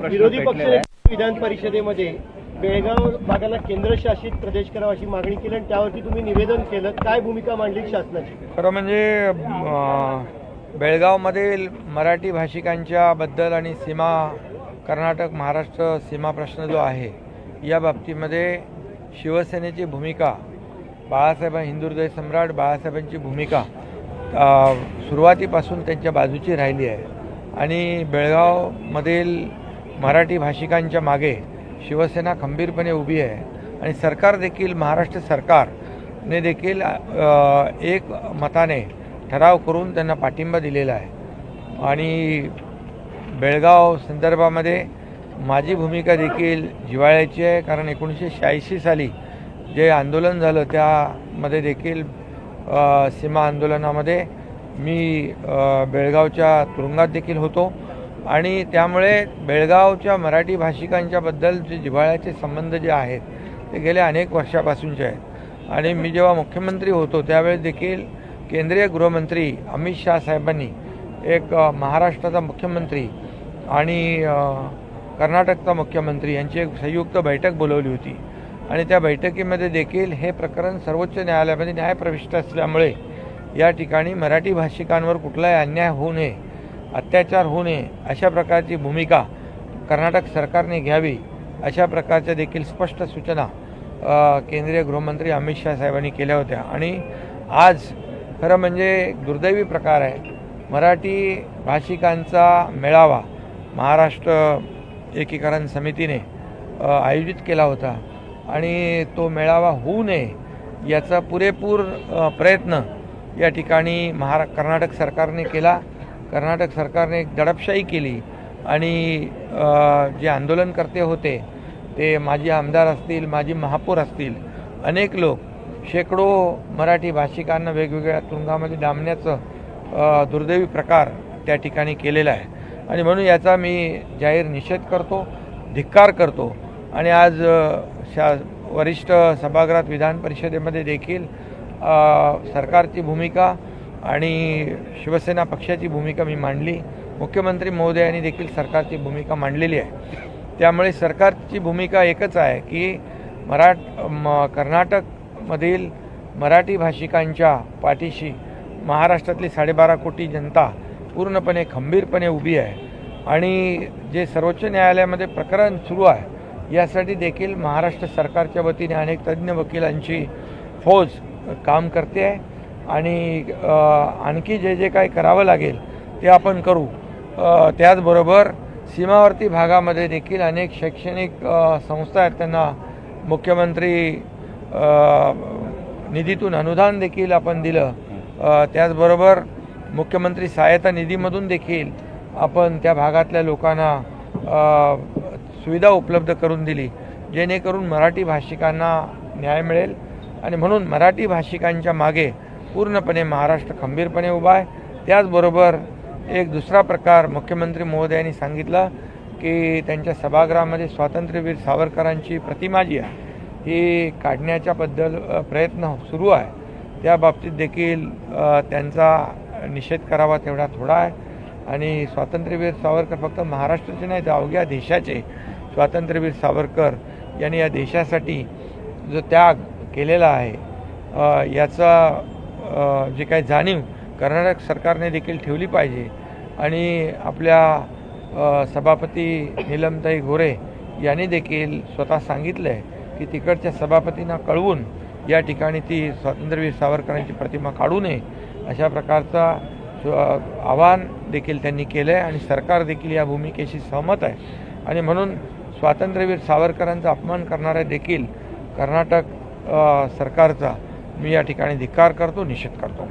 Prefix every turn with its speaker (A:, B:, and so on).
A: विरोधी पक्ष विधान परिषदेमध्ये बेळगाव भागाला केंद्रशासित प्रदेश करावा अशी मागणी केली आणि त्यावरती तुम्ही निवेदन केलं. काय भूमिका मांडली शासनाची?
B: खरं म्हणजे बेळगावमधील मराठी भाषिकांच्या बद्दल आणि सीमा कर्नाटक महाराष्ट्र सीमा प्रश्न जो आहे या बाबतीमध्ये शिवसेनेची भूमिका बाळासाहेब हिंदू सम्राट बाळासाहेबांची भूमिका सुरुवातीपासून त्यांच्या बाजूची राहिली आहे. आणि बेळगावमधील मराठी भाषिकांच्या मागे शिवसेना खंबीरपणे उभी आहे. आणि सरकार देखील महाराष्ट्र सरकारने देखील एक मताने ठराव करून त्यांना पाठिंबा दिलेला आहे. आणि बेळगाव संदर्भामध्ये माझी भूमिका देखील जिव्हाळ्याची आहे कारण एकोणीसशे शहाऐंशी साली जे आंदोलन झालं त्यामध्ये देखील सीमा आंदोलनामध्ये मी बेळगावच्या तुरुंगात देखील होतो. आणि त्यामुळे बेळगावच्या मराठी भाषिकांच्याबद्दल जे जिव्हाळ्याचे संबंध जे आहेत ते गेल्या अनेक वर्षापासूनचे आहेत. आणि मी जेव्हा मुख्यमंत्री होतो त्यावेळेस देखील केंद्रीय गृहमंत्री अमित शाह साहेबांनी एक महाराष्ट्राचा मुख्यमंत्री आणि कर्नाटकचा मुख्यमंत्री यांची एक संयुक्त बैठक बोलवली होती. आणि त्या बैठकीमध्ये देखील हे प्रकरण सर्वोच्च न्यायालयामध्ये न्यायप्रविष्ट असल्यामुळे या ठिकाणी मराठी भाषिकांवर कुठलाही अन्याय होऊ नये अत्याचार होऊ नये अशा प्रकारची भूमिका कर्नाटक सरकारने घ्यावी अशा प्रकारच्या देखील स्पष्ट सूचना केंद्रीय गृहमंत्री अमित शाह साहेबांनी केल्या होत्या. आणि आज खरं म्हणजे दुर्दैवी प्रकार आहे. मराठी भाषिकांचा मेळावा महाराष्ट्र एकीकरण समितीने आयोजित केला होता. आणि तो मेळावा होऊ नये याचा पुरेपूर प्रयत्न या ठिकाणी महारा कर्नाटक सरकारने केला. कर्नाटक सरकारने एक दडपशाही केली आणि जे आंदोलनकर्ते होते ते माजी आमदार असतील माजी महापौर असतील अनेक लोक शेकडो मराठी भाषिकांना वेगवेगळ्या तुरुंगामध्ये डांबण्याचं दुर्दैवी प्रकार त्या ठिकाणी केलेला आहे. आणि म्हणून याचा मी जाहीर निषेध करतो धिक्कार करतो. आणि आज शा वरिष्ठ सभागृहात विधान परिषदेमध्ये देखील सरकारची भूमिका आणि शिवसेना पक्षाची भूमिका मी मांडली. मुख्यमंत्री महोदयांनी देखील सरकारची भूमिका मांडलेली आहे. त्यामुळे सरकारची भूमिका एकच आहे की मराठ म कर्नाटकमधील मराठी भाषिकांच्या पाठीशी महाराष्ट्रातली साडेबारा कोटी जनता पूर्णपणे खंबीरपणे उभी आहे. आणि जे सर्वोच्च न्यायालयामध्ये प्रकरण सुरू आहे यासाठी देखील महाराष्ट्र सरकारच्या वतीने अनेक तज्ज्ञ वकिलांची फौज काम करते आहे. आणि आणखी जे जे काही करावं लागेल ते आपण करू. त्याचबरोबर सीमावर्ती भागामध्ये देखील अनेक शैक्षणिक संस्था आहेत. त्यांना मुख्यमंत्री निधीतून अनुदान देखील आपण दिलं. त्याचबरोबर मुख्यमंत्री सहायता निधीमधून देखील आपण त्या भागातल्या लोकांना सुविधा उपलब्ध करून दिली जेणेकरून मराठी भाषिकांना न्याय मिळेल. आणि म्हणून मराठी भाषिकांच्या मागे पूर्णपणे महाराष्ट्र खंबीरपणे उभा आहे. त्याचबरोबर एक दुसरा प्रकार मुख्यमंत्री महोदयांनी सांगितला की त्यांच्या सभागृहामध्ये स्वातंत्र्यवीर सावरकरांची प्रतिमा जी आहे ही काढण्याच्या बद्दल प्रयत्न सुरू आहे. त्या बाबतीत देखील त्यांचा निषेध करावा तेवढा थोडा आहे. आणि स्वातंत्र्यवीर सावरकर फक्त महाराष्ट्राचे नाही तर अवघ्या देशाचे. स्वातंत्र्यवीर सावरकर यांनी या देशासाठी जो त्याग केलेला आहे याचा जी काही जाणीव कर्नाटक सरकारने देखील ठेवली पाहिजे. आणि आपल्या सभापती नीलमताई गोरे यांनी देखील स्वतः सांगितलं आहे की तिकडच्या सभापतींना कळवून या ठिकाणी ती स्वातंत्र्यवीर सावरकरांची प्रतिमा काढू नये अशा प्रकारचा आवाहन देखील त्यांनी केलं आहे आणि सरकार देखील या भूमिकेशी सहमत आहे. आणि म्हणून स्वातंत्र्यवीर सावरकरांचा अपमान करणाऱ्या देखील कर्नाटक सरकारचा मी या ठिकाणी धिक्कार करतो निषेध करतो.